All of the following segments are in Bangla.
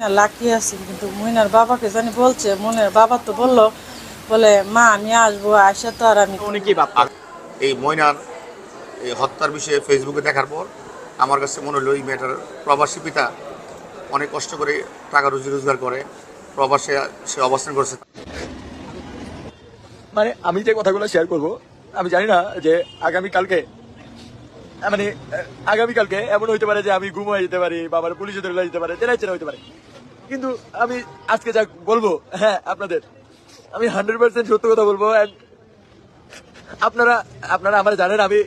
না লাকি আছি কিন্তু মইনার বাবাকে জানি বলছে মনের বাবা তো বলল বলে মা আমি আসব আসে তো আর আমি উনি কি এই ময়নার এই হত্যার বিষয়ে ফেসবুকে দেখার পর আমার কাছে মনে হলো এই মেয়েটার প্রবাসী পিতা অনেক কষ্ট করে টাকা রুজি রোজগার করে প্রবাসে সে অবস্থান করছে। মানে আমি যে কথাগুলো শেয়ার করব আমি জানি না যে আগামী কালকে মানে আগামীকালকে এমন হইতে পারে যে আমি গুম হয়ে যেতে পারি বা আমার পুলিশে ধরে যেতে পারে জেলায় চেনা হইতে পারে। কিন্তু আমি আজকে যা বলব হ্যাঁ আপনাদের, আমি হান্ড্রেড পার্সেন্ট সত্য কথা বলব আপনারা আপনারা আমার জানেন, আমি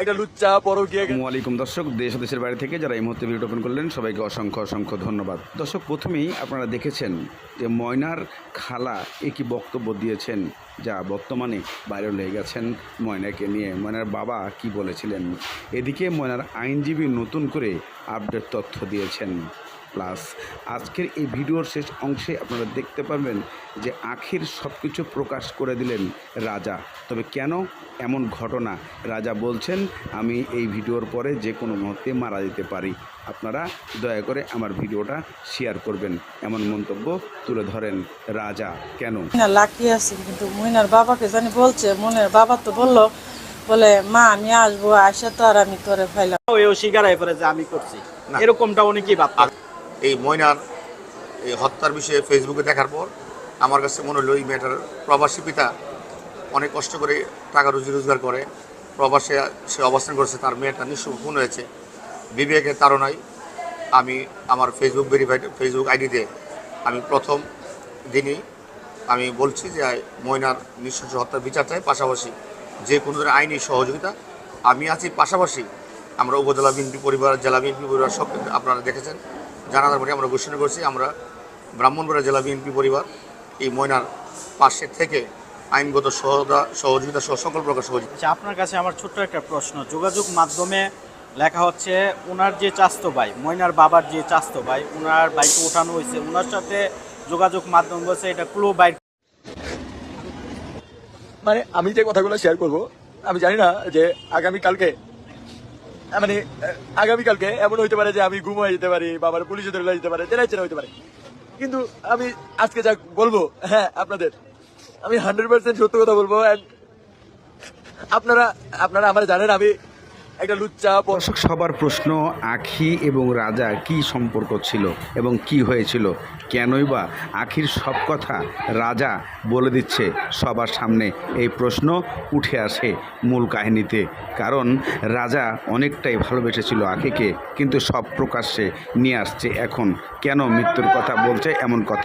একটা লুচ্চা, বড় গিয়ে ওয়ালাইকুম দর্শক, দেশ দেশের বাইরে থেকে যারা এই মুহূর্তে ভিডিও করলেন, সবাইকে অসংখ্য অসংখ্য ধন্যবাদ। দর্শক, প্রথমেই আপনারা দেখেছেন যে ময়নার খালা একই বক্তব্য দিয়েছেন যা বর্তমানে ভাইরাল হয়ে গেছেন ময়নাকে নিয়ে। ময়নার বাবা কি বলেছিলেন? এদিকে ময়নার আইনজীবী নতুন করে আপডেট তথ্য দিয়েছেন। প্লাস আজকের এই ভিডিওর শেষ অংশে আপনারা দেখতে পারবেন যে আখির সব কিছু প্রকাশ করে দিলেন রাজা। তবে কেন এমন ঘটনা? রাজা বলছেন আমি এই ভিডিওর পরে যে কোনো মুহূর্তে মারা যেতে পারি। আপনারা দয়া করে আমার ভিডিওটা শেয়ার করবেন। এমন মন্তব্য তুলে ধরেন রাজা। কেন? লাকি আছি কিন্তু মইনার বাবাকে জানি বলছে মনের বাবা তো বলল বলে মা আমি আসব আসে তো আর আমি তোরে ফাইলাম ওই স্বীকার হয়ে পড়ে যে আমি করছি। এরকমটা উনি কি ভাবতেন? এই ময়নার এই হত্যার বিষয়ে ফেসবুকে দেখার পর আমার কাছে মনে হলো, এই মেয়েটার প্রবাসী পিতা অনেক কষ্ট করে টাকা রুজি রোজগার করে, প্রবাসে সে অবস্থান করেছে, তার মেয়েটা নিঃস্ব খুন হয়েছে। বিবেকের তাড়নায় আমি আমার ফেসবুক ভেরিফাইড ফেসবুক আইডিতে আমি প্রথম দিনই আমি বলছি যে ময়নার নৃশংস হত্যার বিচার চাই পাশাপাশি যে কোনো ধরনের আইনি সহযোগিতা আমি আছি পাশাপাশি। আমরা উপজেলা বিএনপি পরিবার, জেলা বিএনপি পরিবার সব আপনারা দেখেছেন। জানানোর পরে আমরা ঘোষণা করছি আমরা ব্রাহ্মণবাড়া জেলা বিএনপি পরিবার এই ময়নার পাশে থেকে আইনগত সহদা সহযোগিতা সহ সকল প্রকার সহযোগিতা আচ্ছা আপনার কাছে আমার ছোট্ট একটা প্রশ্ন। যোগাযোগ মাধ্যমে লেখা হচ্ছে ওনার যে চাস্তো ভাই ময়নার বাবার যে চাস্তো ভাই ওনার বাইকে ওঠানো হয়েছে। ওনার সাথে যোগাযোগ মাধ্যম বলছে এটা ক্লো বাইক মানে আমি যে কথাগুলো শেয়ার করব আমি জানি না যে আগামী কালকে মানে আগামীকালকে এমন হইতে পারে যে আমি হয়ে যেতে পারি বা আমার পুলিশে ধরে যেতে পারে জেলায় চেনা হইতে পারে। কিন্তু আমি আজকে যা বলব হ্যাঁ আপনাদের, আমি হান্ড্রেড পার্সেন্ট সত্য কথা বলব অ্যান্ড আপনারা আপনারা আমার জানেন, আমি একটা লুচ্চা দর্শক, সবার প্রশ্ন, আখি এবং রাজা কি সম্পর্ক ছিল এবং কি হয়েছিল? কেনই বা আখির সব কথা রাজা বলে দিচ্ছে। সবার সামনে এই প্রশ্ন উঠে আসে মূল কাহিনীতে। কারণ রাজা অনেকটাই ভালোবেসেছিল আখিকে, কিন্তু সব প্রকাশ্যে নিয়ে আসছে এখন। কেন মৃত্যুর কথা বলছে এমন কথা?